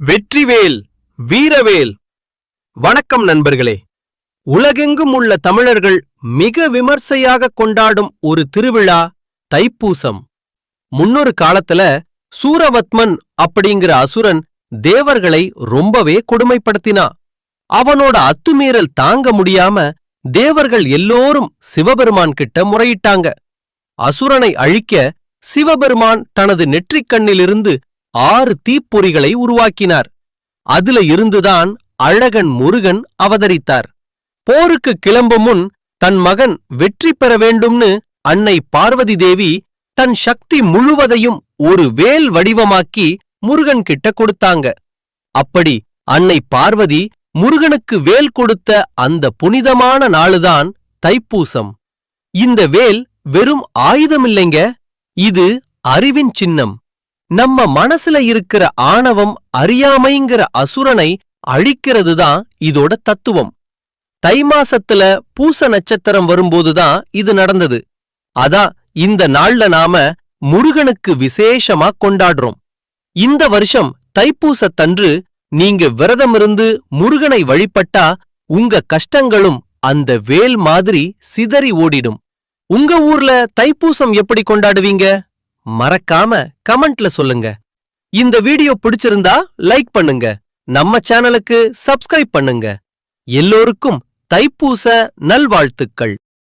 வெற்றிவேல் வீரவேல். வணக்கம் நண்பர்களே. உலகெங்கும் உள்ள தமிழர்கள் மிக விமர்சையாக கொண்டாடும் ஒரு திருவிழா தைப்பூசம். முன்னொரு காலத்துல சூரவத்மன் அப்படிங்கிற அசுரன் தேவர்களை ரொம்பவே கொடுமைப்படுத்தினா. அவனோட அத்துமீறல் தாங்க முடியாம தேவர்கள் எல்லோரும் சிவபெருமான் கிட்ட முறையிட்டாங்க. அசுரனை அழிக்க சிவபெருமான் தனது நெற்றிக்கண்ணிலிருந்து ஆறு தீப்பொறிகளை உருவாக்கினார். அதுல இருந்துதான் அழகன் முருகன் அவதரித்தார். போருக்கு கிளம்பும் முன் தன் மகன் வெற்றி பெற வேண்டும்னு அன்னை பார்வதி தேவி தன் சக்தி முழுவதையும் ஒரு வேல் வடிவமாக்கி முருகன் கிட்ட கொடுத்தாங்க. அப்படி அன்னை பார்வதி முருகனுக்கு வேல் கொடுத்த அந்த புனிதமான நாளுதான் தைப்பூசம். இந்த வேல் வெறும் ஆயுதமில்லைங்க இது அறிவின் சின்னம். நம்ம மனசுல இருக்கிற ஆணவம் அறியாமைங்கிற அசுரனை அழிக்கிறதுதான் இதோட தத்துவம். தை மாசத்துல பூச நட்சத்திரம் வரும்போதுதான் இது நடந்தது. அதான் இந்த நாள்ல நாம முருகனுக்கு விசேஷமா கொண்டாடுறோம். இந்த வருஷம் தைப்பூசத்தன்று நீங்க விரதமிருந்து முருகனை வழிபட்டா உங்க கஷ்டங்களும் அந்த வேல் மாதிரி சிதறி ஓடிடும். உங்க ஊர்ல தைப்பூசம் எப்படி கொண்டாடுவீங்க? மறக்காம கமெண்ட்ல சொல்லுங்க. இந்த வீடியோ பிடிச்சிருந்தா லைக் பண்ணுங்க. நம்ம சேனலுக்கு சப்ஸ்கிரைப் பண்ணுங்க. எல்லோருக்கும் தைப்பூச நல்வாழ்த்துக்கள்.